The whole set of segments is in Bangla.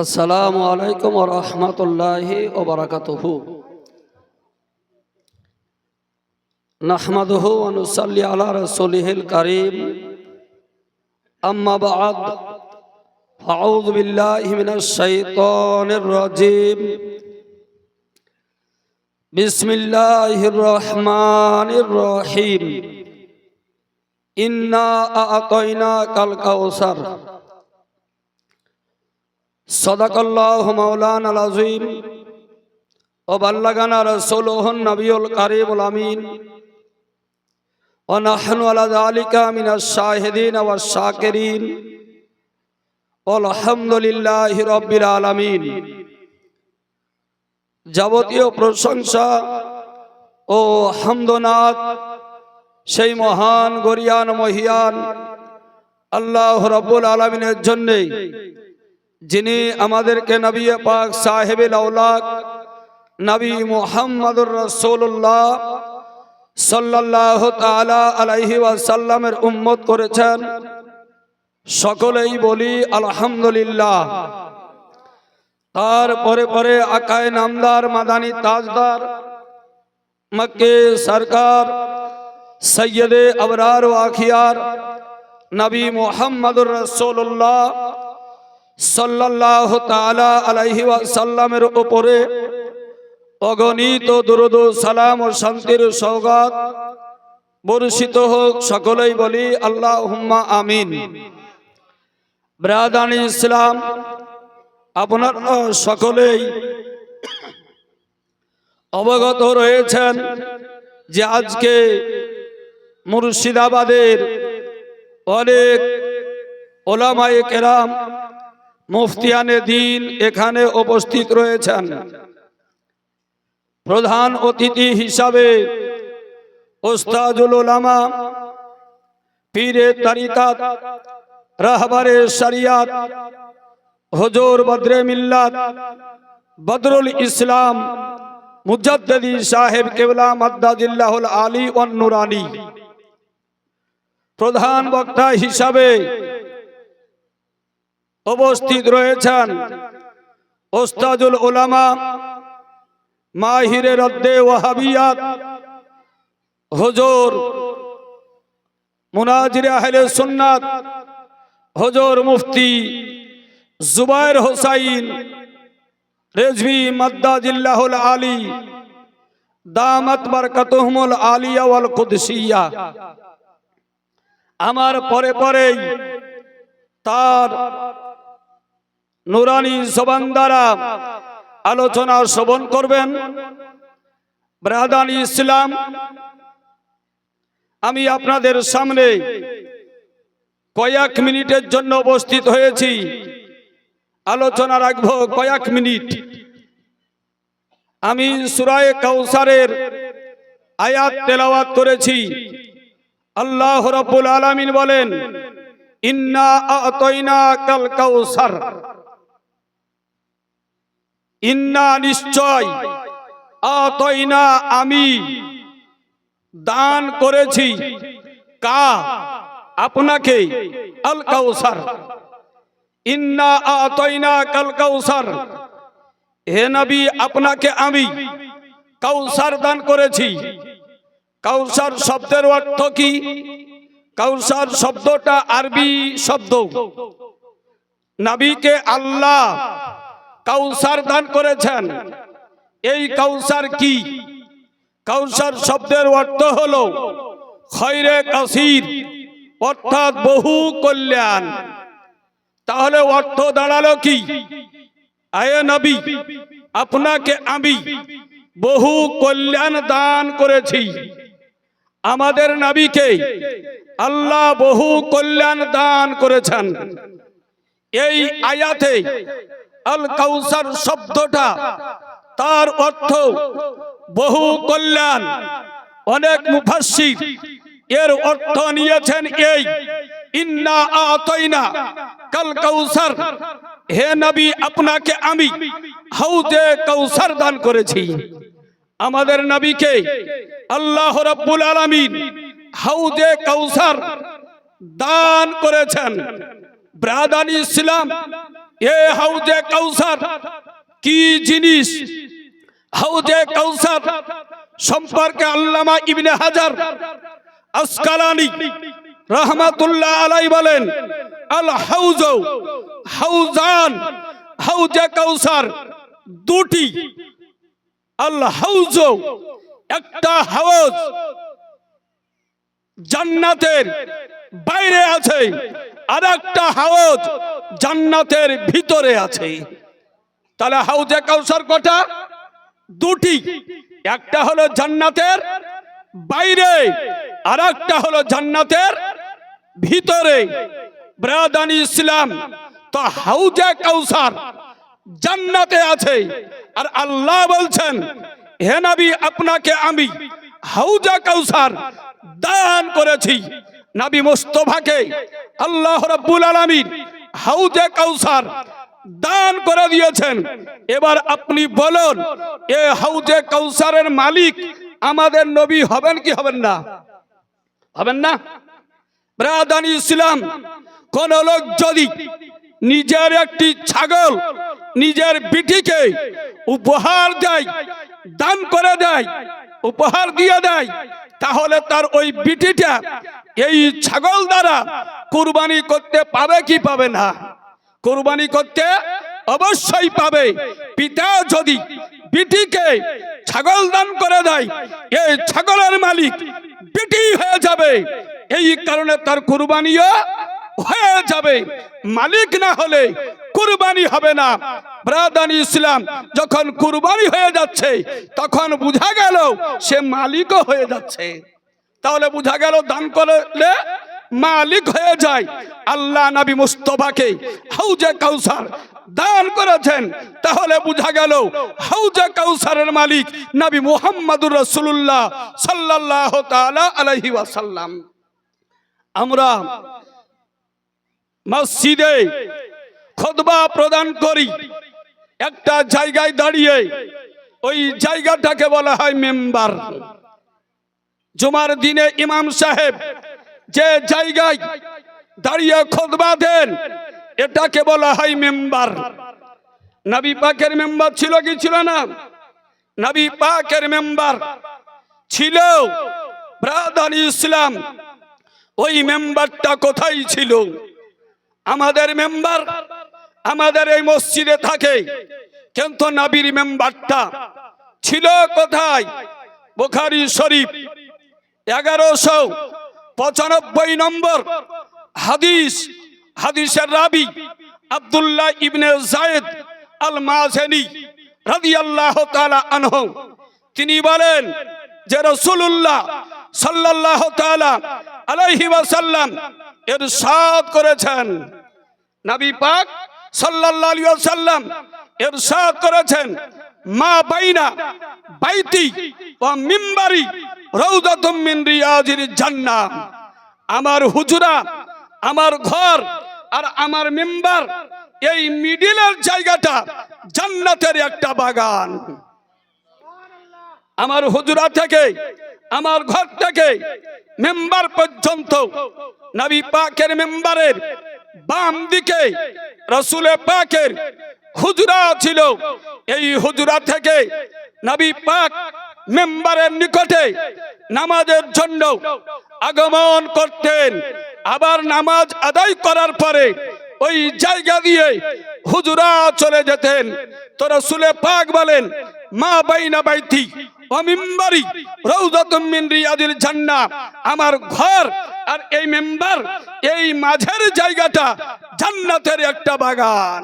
আসসালামু আলাইকুম রহমতুল্লাহি ওবরাকাতুহু নাহমাদুহু ওয়া নুসাল্লি আলা রাসূলিহিল কারীম। আম্মা বা'দ। আউযু বিল্লাহি মিনাশ শাইতানির রাজীম। বিসমিল্লাহির রহমানির রহিম। ইন্না আ'তাইনাকাল কাউসার صدق الله مولانا العظيم وبلغنا رسوله النبي الكريم الأمين ونحن على ذلك من الشاهدين والشاكرين والحمد لله رب العالمين যাবতীয় প্রশংসা ও হামদনাথ সেই মহান গরিয়ান মহিয়ান আল্লাহ রব্বুল আলমিনের জন্যে যিনি আমাদেরকে নবী পাক সাহেব আউলাদ নবী মুহাম্মদুর রসুল্লাহ সাল্লাহ তালা আলাইহি ওয়াসাল্লামের উম্মত করেছেন। সকলেই বলি, আলহামদুলিল্লাহ। তারপরে পরে পরে আকায় নামদার, মাদানি তাজদার, মক্কে সরকার, সৈয়দে আবরার ও আখিয়ার, নবী মোহাম্মদুর রসুল্লাহ সাল্লাহ তালা আলাইহি সাল্লামের উপরে অগণিত দুরুদ সালাম ও শান্তির সৌগাত বর্ষিত হোক সকলেই বলি আল্লাহ হুম্মা আমিন। ব্রাদানি ইসলাম, আপনার সকলেই অবগত রয়েছেন যে আজকে মুর্শিদাবাদের অনেক ওলামায়ে কেরাম মুফতিয়ানে দিন এখানে উপস্থিত রয়েছেন। প্রধান অতিথি হিসাবে ওস্তাজুল ওলামা পীরে তারিকাত রাহবারে শরিয়াত, হজুর বদরে মিল্লাত, বদরুল ইসলাম মুজাদ্দি সাহেব কেবলা মাদ্দাজিল্লাহুল আলী ওয়ান নুরানি। প্রধান বক্তা হিসাবে উপস্থিত রয়েছেন ওস্তাজুল ওলামা মাহিরে রদ্দে ওয়াহাবিয়াত হজুর মুনাজির আহলে সুন্নাত হজুর মুফতি জুবাইর হোসাইন রেজভি মদ্দাজিল্লাহুল আলী দামত বরকতুহমুল আলিয়া ওয়াল কুদসিয়া। আমার পরে পরেই তার নুরানি জবান দ্বারা আলোচনা শ্রবণ করবেন। ব্রাদানি ইসলাম, আমি আপনাদের সামনে কয়েক মিনিটের জন্য উপস্থিত হয়েছি। আলোচনা রাখব কয়েক মিনিট। আমি সুরায় কাউসারের আয়াত তেলাওয়াত করেছি। আল্লাহ রব্বুল আলামিন বলেন, ইন্না আতইনা কাল কাউসার। ইন্না নিশ্চয়, আতইনা আমি। দান করেছি। কা? আপনাকে। আল কাউসার। ইন্না আতইনা কাল কাউসার। হে নবী, আপনাকে আমি কাউসার দান করেছি। কাউসার শব্দের অর্থ কি? কাউসার শব্দটা আরবি শব্দ। নবীকে আল্লাহ কাউসার দান করেছেন। এই কাউসার কি? কাউসার শব্দের অর্থ হলো খৈরে কাসির, অর্থাৎ বহু কল্যাণ। তাহলে অর্থ দাঁড়াল কি? আয়ে নবী, আপনাকে আমি বহু কল্যাণ দান করেছি। আমাদের নবীকে আল্লাহ বহু কল্যাণ দান করেছেন। এই আয়াতে আল কাউসার শব্দটা, তার অর্থ বহু কল্যাণ। অনেক মুফাসসির এর অর্থ নিয়েছেন এই, ইন্না আতইনা কাল কাউসার হে নবী, আপনাকে আমি হাউজে কাউসার দান করেছি। আমাদের নবীকে আল্লাহ রাব্বুল আলামিন হাউজে কাউসার দান করেছেন। ব্রাদান ইসলাম এ হাউজে কাউসার, কি জিনিস? হাউজে কাউসার সম্পর্কে আল্লামা ইবনে হাজার আসকালানি রহমাতুল্লাহ আলাই বলেন, আল হাউজ হাউজান হাউজে কাউসার দুটি, আল হাউজ একটা হাউজ জান্নাতের বাইরে আছে। আর একটা হাউজ জান্নাতের ভিতরে আছে। তাহলে হাউজে কাউসার কটা? দুটি। একটা হলো জান্নাতের বাইরে আর একটা হলো জান্নাতের ভিতরে। ব্রাদানি ইসলাম, তো হাউজে কাউসার জান্নাতে আছে। আর আল্লাহ বলছেন, হে নবী, আপনাকে আমি হাউজা কাউসার দান করেছি। নবী মুস্তফাকে আল্লাহ রাব্বুল আলামিন হাউজে কাউসার দান করে দিয়েছেন। এবার আপনি বলুন, এ হাউজে কাউসারের মালিক আমাদের নবী হবেন কি হবেন না? হবেন না? ব্রাদানি ইসলাম, কোন লোক যদি নিজের একটি ছাগল নিজের বিটিকে উপহার দেয়, দান করে দেয়, উপহার দিয়ে দেয়, তাহলে তার ওই বিটিটা এই ছাগল দ্বারা কুরবানি করতে পাবে কি পাবে না? কুরবানি করতে অবশ্যই পাবে। পিতা যদি বিটিকে ছাগল দান করে দেয়, এই ছাগলের মালিক বিটি হয়ে যাবে। এই কারণে তার কুরবানিও হয়ে যাবে। মালিক না হলে কুরবানি হবে না। ব্রাদানি ইসলাম, যখন কুরবানি হয়ে যাচ্ছে, তখন বোঝা গেল সে মালিকও হয়ে যাচ্ছে। তাহলে বোঝা গেল দান করলে মালিক হয়ে যায়। আল্লাহ নবী মুস্তফাকে হাউজে কাউসার দান করেছেন। তাহলে বোঝা গেল হাউজে কাউসারের মালিক নবী মুহাম্মদুর রাসূলুল্লাহ সাল্লাল্লাহু তাআলা আলাইহি ওয়াসাল্লাম। আমরা মসজিদে খুতবা প্রদান করি। একটা জায়গায় দাঁড়িয়ে ওই জায়গাটাকে বলা হয় মেম্বার। জুমার দিনে ইমাম সাহেব যে জায়গায় দাঁড়িয়ে খুতবা দেন, এটাকে বলা হয় মেম্বার। নবী পাকের মেম্বার ছিল কি ছিল না? নবী পাকের মেম্বার ছিল ব্রাদার ইসলাম। ওই মেম্বারটা কোথায় ছিল? আমাদের মেম্বার আমাদের এই মসজিদে থাকে। কিন্তু নবীর মেম্বারটা ছিল কোথায়? বুখারি শরীফ, এগারোশো পঁচানব্বই নম্বর হাদিস। হাদিসের রাবি আব্দুল্লাহ ইবনে জায়েদ আল মাঝেনি রাদিয়াল্লাহু তাআলা আনহু। তিনি বলেন যে রাসূলুল্লাহ সাল্লাল্লাহু তাআলা আলাইহি ওয়াসাল্লাম ইরশাদ করেছেন। নবী পাক সাল্লাল্লাহু আলাইহি ওয়াসাল্লাম ইরশাদ করেছেন, মা বাইনা, বাইতি ওয়া মিম্বারি রাউদাতুম মিন রিয়াজির জান্নাহ। আমার হুজুরা, আমার ঘর আর আমার মেম্বার এই মিডিলের জায়গাটা জান্নাতের একটা বাগান। আমার হুজুরা থেকে, আমার ঘর থেকে মেম্বার পর্যন্ত নবী পাকের মেম্বারের বাম দিকে রসুলে পাকের হুজুরা ছিল। এই হুজুরা থেকে নবী পাক মেম্বারের নিকটে নামাজের জন্য আগমন করতেন। আবার নামাজ আদায় করার পরে ওই জায়গা দিয়ে হুজুরা চলে যেতেন। তো রসুলে পাক বলেন, মা বাইনা বাইতি অমিম্বারি রৌদাতুম আমার ঘর আর এই মেম্বার, এই মাঝের জায়গাটা জান্নাতের একটা বাগান।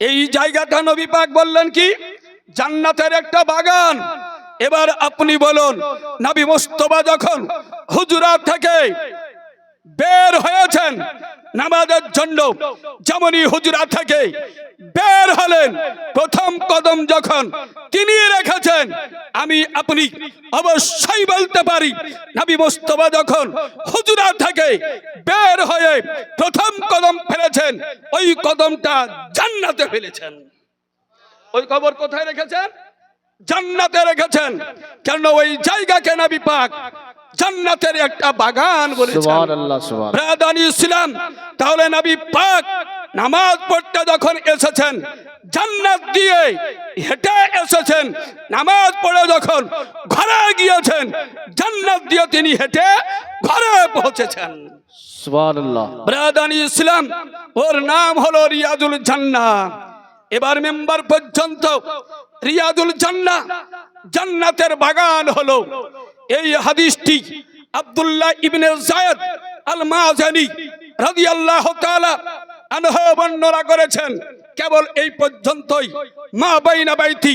এই জায়গাটা নবী পাক বললেন কি? জান্নাতের একটা বাগান। এবার আপনি বলুন, নবী মুস্তফা যখন হুজুরা থেকে বের হয়েছেন নামাজের জন্য। যেমনই হুজুরা থেকে বের হলেন, প্রথম কদম যখন তিনি রেখেছেন, আমি আপনি অবশ্যই বলতে পারি, নাবি মুস্তফা যখন হুজুরা থেকে বের হয়ে প্রথম কদম ফেলেছেন, ওই কদমটা জান্নাতে ফেলেছেন। ওই কবর কোথায় রেখেছেন? জান্নাতে রেখেছেন। কেন? ওই জায়গাকে নবী পাক জান্নাতের একটা বাগান বলেছেন। সুবহানাল্লাহ ইসলাম তাহলে নবী পাক নামাজ পড়তে যখন এসেছেন জান্নাত দিয়ে হেঁটে এসেছেন নামাজ পড়ে যখন ঘরে গিয়েছেন জান্নাত দিয়ে তিনি হেঁটে ঘরে পৌঁছেছেন। ব্রাদানি ইসলাম ওর নাম হলো রিয়াজুল জান্না এবার মেম্বার পর্যন্ত রিয়াজুল জান্না জান্নাতের বাগান হলো এই হাদিসটি আব্দুল্লাহ ইবনে জায়েদ আল মাজানি রাদিয়াল্লাহু তাআলা আনহু বর্ণনা করেছেন, কেবল এই পর্যন্তই। মা বাইনা বাইতি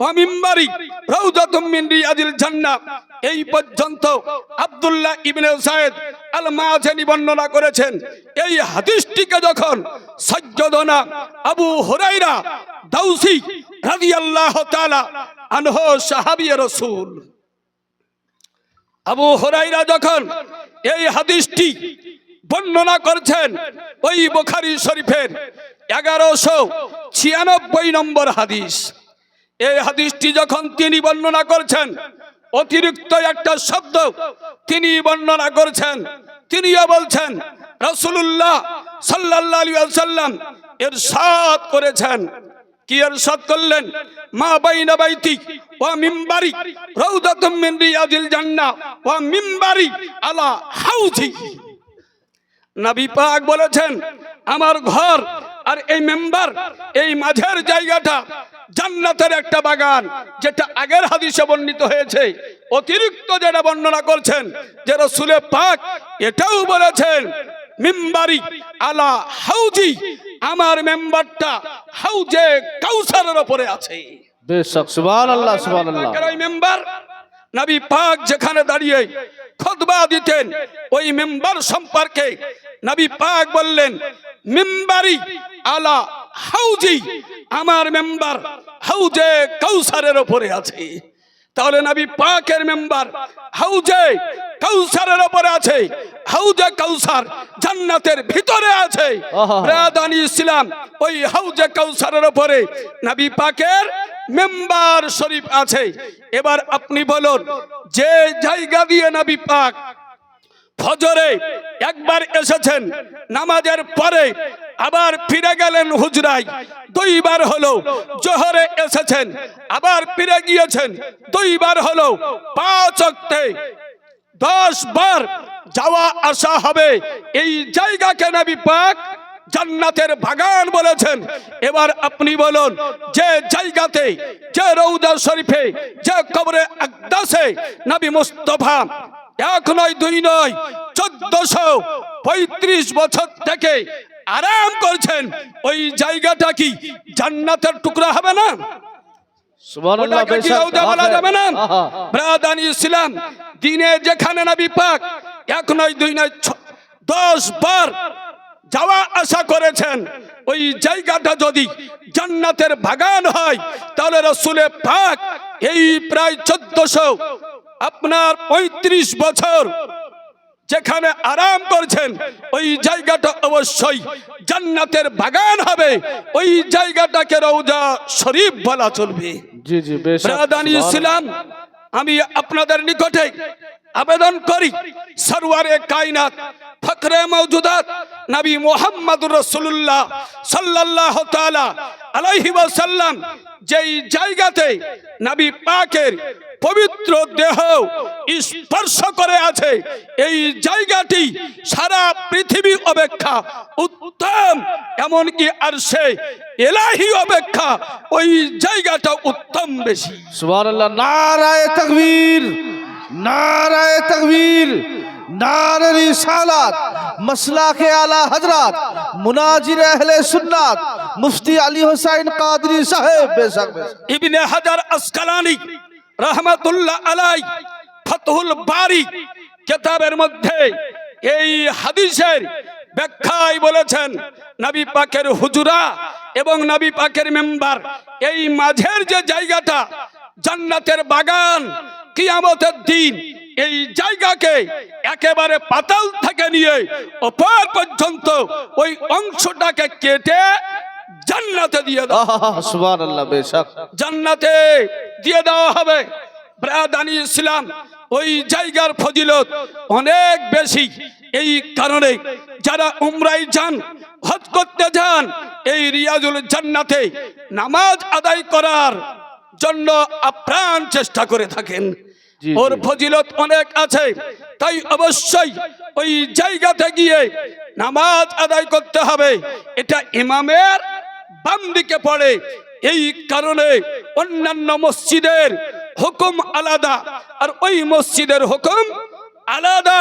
ওয়া মিম্বারি রাউদাতুম মিন রিয়াজিল জান্নাহ। এই পর্যন্ত আব্দুল্লাহ ইবনে সাইদ আল মাজানি বর্ণনা করেছেন, এই হাদিসটিকে যখন সজ্জদনা আবু হুরাইরা দাউসি রাদিয়াল্লাহু তাআলা আনহু সাহাবী রাসূল। আবু হুরাইরা যখন এই হাদিসটি বর্ণনা করছেন, ওই বোখারি শরীফের এগারোশো ছিয়ানব্বই নম্বর হাদিস। এই হাদিসটি যখন তিনি বর্ণনা করছেন, অতিরিক্ত একটা শব্দ তিনি বর্ণনা করছেন। তিনিও বলছেন রসুল্লাহ সাল্লাহ আলী সাল্লাম এর সাত করেছেন। কি সাত করলেন? মা বাইনা বাইতি, ওয়া মিম্বারি রাউদাতুম মিন রিয়াজিল জান্নাহ ওয়া মিম্বারি আলা হাউজি। নবী পাক বলেছেন, আমার ঘর আর এই মেম্বার, এই মাঝের জায়গাটা জান্নাতের একটা বাগান, যেটা আগের হাদিসে বর্ণিত হয়েছে। অতিরিক্ত যেটা বর্ণনা করছেন, যে রসুলে পাক এটাও বলেছেন মিম্বারি আলা হাউজি আমার মেম্বারটা হাউজে কাউসারের উপরে আছে। বেশক সুবহানাল্লাহ সুবহানাল্লাহ। মেম্বার নবী পাক যেখানে দাঁড়িয়ে খুতবা দিতেন ওই মেম্বার সম্পর্কে নবী পাক বললেন মেম্বারি আলা হাউজি আমার মেম্বার হাউজে কাউসারের উপরে আছে। তাহলে নবী পাকের মেম্বার হাউজে কাউসারের উপরে আছে। হাউজে কাউসার জান্নাতের ভিতরে আছে। আহা। ব্রাদানি ইসলাম ওই হাউজে কাউসারের উপরে নবী পাকের মেম্বার শরীফ আছে। এবার আপনি বলুন যে জায়গা দিয়ে নবী পাক ফজরে একবার এসেছেন নামাজের পরে, আবার ফিরে গেলেন হুজরাই দুইবার হলো জোহরে এসেছেন, আবার ফিরে গিয়েছেন। দুইবার হলো পাঁচ অক্টে দশ বার যাওয়া আসা হবে। এই জায়গাকে নবী পাক জান্নাতের বাগান বলেছেন। এবার আপনি বলুন, যে জায়গাতে, যে রৌদা শরীফে, যে কবরে আকদাসে নবী মুস্তফা এক নয় দুই নয় চোদ্দশো পঁয়ত্রিশ বছর থেকে আরাম করছেন। ওই জায়গাটা কি জান্নাতের টুকরা হবে না? না? ইসলাম দিনে যেখানে নবী পাক এক নয় দুই নয় ছ- দশ বার যাওয়া আসা করেছেন। ওই জায়গাটা যদি জান্নাতের বাগান হয় তাহলে রসুলে পাক এই প্রায় চোদ্দশো আপনার পঁয়ত্রিশ বছর যেখানে আরাম করছেন ওই জায়গাটা অবশ্যই জান্নাতের বাগান হবে। ওই জায়গাটাকে রৌজা শরীফ বলা চলবে। জি জি। ইসলাম আমি আপনাদের নিকটে আবেদন করি। সরওয়ারে কায়নাত ফকরে মওজুদাত, নবী মুহাম্মদুর রাসূলুল্লাহ সাল্লাল্লাহু তাআলা আলাইহি ওয়াসাল্লাম যেই জায়গাতে নবী পাকের পবিত্র দেহ স্পর্শ করে আছে, এই জায়গাটি সারা পৃথিবী অপেক্ষা উত্তম, এমনকি আর সে এলাহি অপেক্ষা ওই জায়গাটা উত্তম বেশি। সুবহানাল্লাহ, নারায়ে তাকবীর। নারায়ে তাকবীর নারে রিসালাত মাসলাকে আলা হযরত, মুনাজির আহলে সুন্নাত, মুফতি আলী হোসেন কাদরি সাহেব, বেশক ইবনে হাজার আসকালানি রহমাতুল্লাহ আলাই ফতহুল বারি কেতাবের মধ্যে এই হাদিসের ব্যাখ্যায় বলেছেন, নবী পাকের হুজুরা এবং নবী পাকের মেম্বার, এই মাঝের যে জায়গাটা জান্নাতের বাগান কিয়ামতের দিন এই জায়গাকে একেবারে পাতাল থেকে নিয়ে ওপর পর্যন্ত ওই অংশটাকে কেটে জান্নাতে দিয়ে দাও। আহা সুবহানাল্লাহ বেশক। জান্নাতে দিয়ে দেওয়া হবে। ব্রাদানি ইসলাম ওই জায়গার ফজিলত অনেক বেশি। এই কারণে যারা উমরাই যান হজ করতে যান এই রিয়াজুল জান্নাতে নামাজ আদায় করার জন্য আপ্রাণ চেষ্টা করে থাকেন। ওর ফজিলত অনেক আছে তাই অবশ্যই ওই জায়গাতে গিয়ে নামাজ আদায় করতে হবে। এটা ইমামের বাম দিকে পড়ে। এই কারণে অন্যান্য মসজিদের হুকুম আলাদা আর ওই মসজিদের হুকুম আলাদা।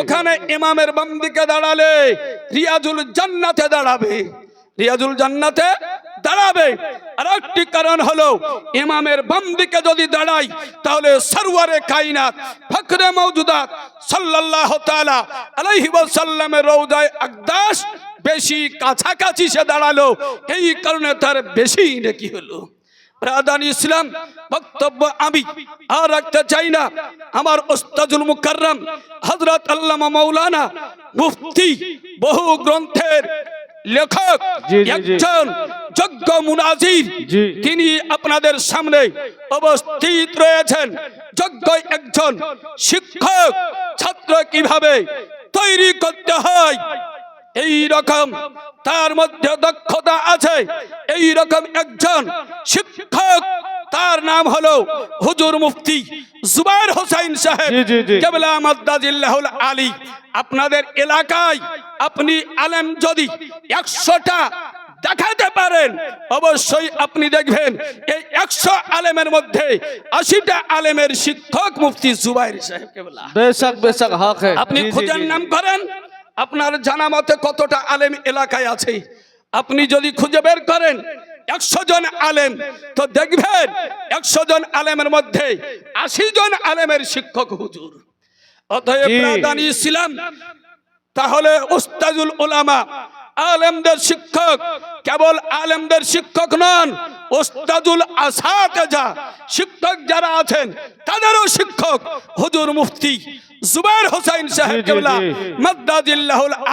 ওখানে ইমামের বাম দিকে দাঁড়ালে রিয়াজুল জান্নাতে দাঁড়াবে। রিয়াজুল জান্নাতে দাঁড়াবে। আর একটি কারণ হলো, ইমামের বাম দিকে যদি দাঁড়াই, তাহলে সরওয়ারে কাইনাত ফখরে মওজুদাত, সাল্লাল্লাহু তাআলা আলাইহি ওয়াসাল্লামের রওজায় আকদাস বেশি কাছাকাছি সে দাঁড়াল। এই কারণে তার বেশি নাকি হলো। প্রাদান ইসলাম, বক্তব্য আমি আর রাখতে চাই না। আমার ওস্তাজুল মুকাররম, হযরত আল্লামা মাওলানা মুফতি বহু গ্রন্থের লেখক। একজন যোগ্য মুনাজির। তিনি আপনাদের সামনে অবস্থিত রয়েছেন যোগ্য একজন শিক্ষক ছাত্র কীভাবে তৈরি করতে হয় এই রকম তার মধ্যে দক্ষতা আছে এই রকম একজন শিক্ষক তার নাম হলো হুজুর মুফতি জুবাইর হোসাইন সাহেব কেবলা মাদ্দাজিল্লাহুল আলী। আপনাদের এলাকায় আপনি আলেম যদি একশোটা দেখাতে পারেন অবশ্যই আপনি দেখবেন এই একশো আলেমের মধ্যে আশিটা আলেমের শিক্ষক মুফতি জুবাইর সাহেব বেশক বেশক হক আপনি খুঁজার নাম করেন আপনার জানা মতে কতটা আলেম এলাকায় আছে? আপনি যদি খুঁজে বের করেন একশো জন আলেম। তো দেখবেন একশো জন আলেমের মধ্যে আশি জন আলেমের শিক্ষক হুজুর। অতএব। ইসলাম। তাহলে উস্তাজুল ওলামা আলেমদের শিক্ষক। কেবল আলেমদের শিক্ষক নন ওস্তাদুল আসাতেজা শিক্ষক যারা আছেন তাদেরও শিক্ষক হুজুর মুফতি জুবাইর হোসাইন সাহেব কেবলা জি।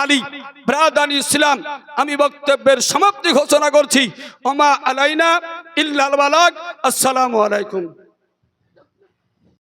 আলী ব্রাদান ইসলাম। আমি বক্তব্যের সমাপ্তি ঘোষণা করছি। ওমা আলাইনা ইল্লাল বালাগ। আসসালামু আলাইকুম।